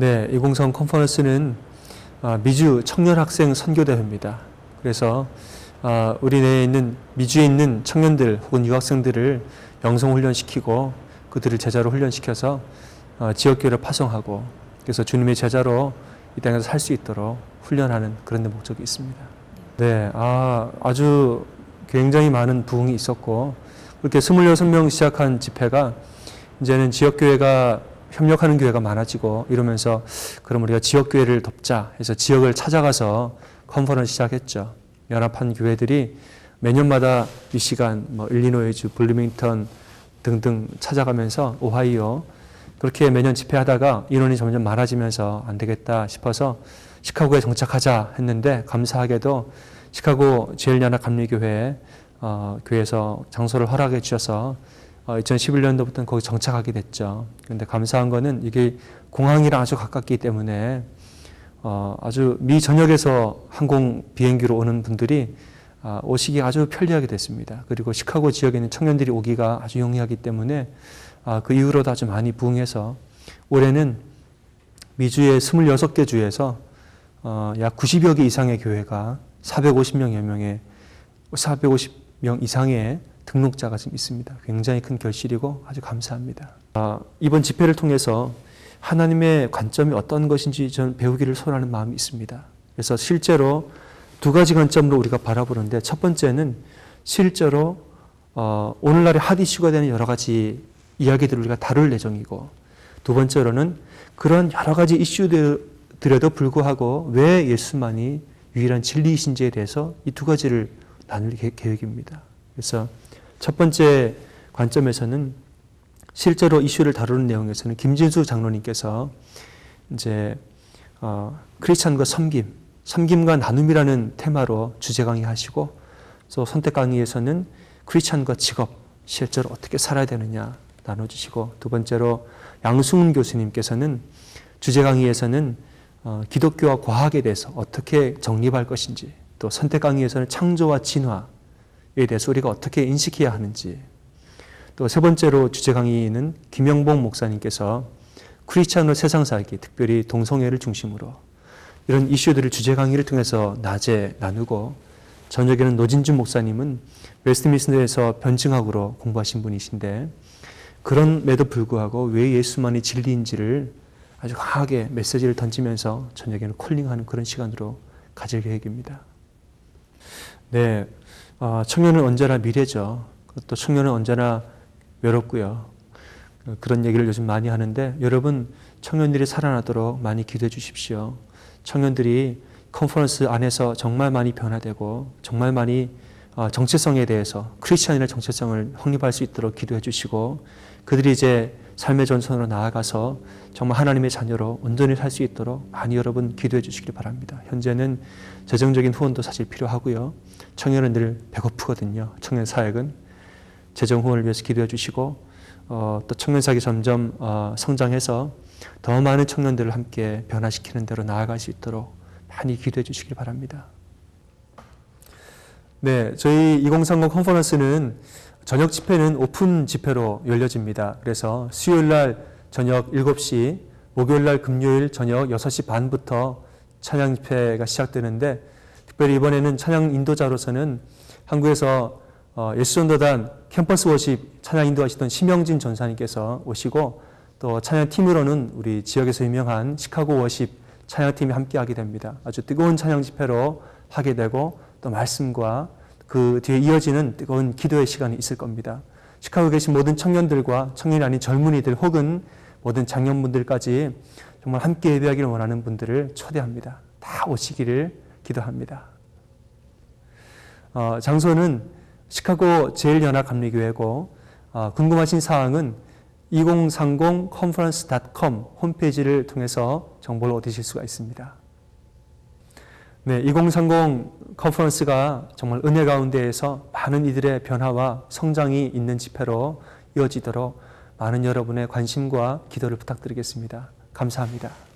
네, 2030 컨퍼런스는 아, 미주 청년 학생 선교대회입니다. 그래서 아, 우리 내에 있는 미주에 있는 청년들 혹은 유학생들을 영성 훈련시키고 그들을 제자로 훈련시켜서 어, 지역교회를 파송하고 그래서 주님의 제자로 이 땅에서 살 수 있도록 훈련하는 그런 데 목적이 있습니다. 네, 아, 아주 굉장히 많은 부흥이 있었고 그렇게 26명 시작한 집회가 이제는 지역교회가 협력하는 교회가 많아지고 이러면서 그럼 우리가 지역교회를 돕자 해서 지역을 찾아가서 컨퍼런스 시작했죠. 연합한 교회들이 매년마다 미시간, 뭐 일리노이주, 블루밍턴 등등 찾아가면서 오하이오 그렇게 매년 집회하다가 인원이 점점 많아지면서 안 되겠다 싶어서 시카고에 정착하자 했는데 감사하게도 시카고 제일연합 감리교회 어, 교회에서 장소를 허락해 주셔서 어, 2011년도부터는 거기 정착하게 됐죠. 그런데 감사한 거는 이게 공항이랑 아주 가깝기 때문에 어, 아주 미 전역에서 항공 비행기로 오는 분들이 아, 오시기 아주 편리하게 됐습니다. 그리고 시카고 지역에 있는 청년들이 오기가 아주 용이하기 때문에 아, 그 이후로도 아주 많이 부흥해서 올해는 미주의 26개 주에서 어, 약 90여 개 이상의 교회가 450명여 명의 450명 이상의 등록자가 지금 있습니다. 굉장히 큰 결실이고 아주 감사합니다. 아, 이번 집회를 통해서 하나님의 관점이 어떤 것인지 저는 배우기를 소원하는 마음이 있습니다. 그래서 실제로 두 가지 관점으로 우리가 바라보는데 첫 번째는 실제로 어, 오늘날의 핫 이슈가 되는 여러 가지 이야기들을 우리가 다룰 예정이고 두 번째로는 그런 여러 가지 이슈들에도 불구하고 왜 예수만이 유일한 진리이신지에 대해서 이 두 가지를 나눌 계획입니다. 그래서 첫 번째 관점에서는 실제로 이슈를 다루는 내용에서는 김진수 장로님께서 이제 어, 크리스찬과 섬김, 섬김과 나눔이라는 테마로 주제 강의하시고 또 선택 강의에서는 크리스찬과 직업 실제로 어떻게 살아야 되느냐 나눠주시고 두 번째로 양승훈 교수님께서는 주제 강의에서는 어, 기독교와 과학에 대해서 어떻게 정립할 것인지 또 선택 강의에서는 창조와 진화에 대해서 우리가 어떻게 인식해야 하는지 또 세 번째로 주제 강의는 김영봉 목사님께서 크리스찬으로 세상 살기 특별히 동성애를 중심으로 이런 이슈들을 주제 강의를 통해서 낮에 나누고 저녁에는 노진준 목사님은 웨스트민스터에서 변증학으로 공부하신 분이신데 그런에도 불구하고 왜 예수만이 진리인지를 아주 강하게 메시지를 던지면서 저녁에는 콜링하는 그런 시간으로 가질 계획입니다. 네, 어, 청년은 언제나 미래죠. 또 청년은 언제나 외롭고요. 그런 얘기를 요즘 많이 하는데 여러분 청년들이 살아나도록 많이 기도해 주십시오. 청년들이 컨퍼런스 안에서 정말 많이 변화되고 정말 많이 어, 정체성에 대해서 크리스천이라는 정체성을 확립할 수 있도록 기도해 주시고 그들이 이제 삶의 전선으로 나아가서 정말 하나님의 자녀로 온전히 살 수 있도록 많이 여러분 기도해 주시길 바랍니다. 현재는 재정적인 후원도 사실 필요하고요. 청년은 늘 배고프거든요. 청년 사역은 재정 후원을 위해서 기도해 주시고 어, 또 청년 사역이 점점 어, 성장해서 더 많은 청년들을 함께 변화시키는 대로 나아갈 수 있도록 많이 기도해 주시길 바랍니다. 네, 저희 2030 컨퍼런스는 저녁 집회는 오픈 집회로 열려집니다. 그래서 수요일 날 저녁 7시, 목요일 날 금요일 저녁 6시 반부터 찬양 집회가 시작되는데 특별히 이번에는 찬양 인도자로서는 한국에서 어, 예수전도단 캠퍼스 워십 찬양 인도하시던 심영진 전사님께서 오시고 또 찬양 팀으로는 우리 지역에서 유명한 시카고 워십 찬양팀이 함께 하게 됩니다. 아주 뜨거운 찬양 집회로 하게 되고 또 말씀과 그 뒤에 이어지는 뜨거운 기도의 시간이 있을 겁니다. 시카고에 계신 모든 청년들과 청년이 아닌 젊은이들 혹은 모든 장년분들까지 정말 함께 예배하기를 원하는 분들을 초대합니다. 다 오시기를 기도합니다. 어, 장소는 시카고 제일연합감리교회고 어, 궁금하신 사항은 2030conference.com 홈페이지를 통해서 정보를 얻으실 수가 있습니다. 네, 2030 컨퍼런스가 정말 은혜 가운데에서 많은 이들의 변화와 성장이 있는 집회로 이어지도록 많은 여러분의 관심과 기도를 부탁드리겠습니다. 감사합니다.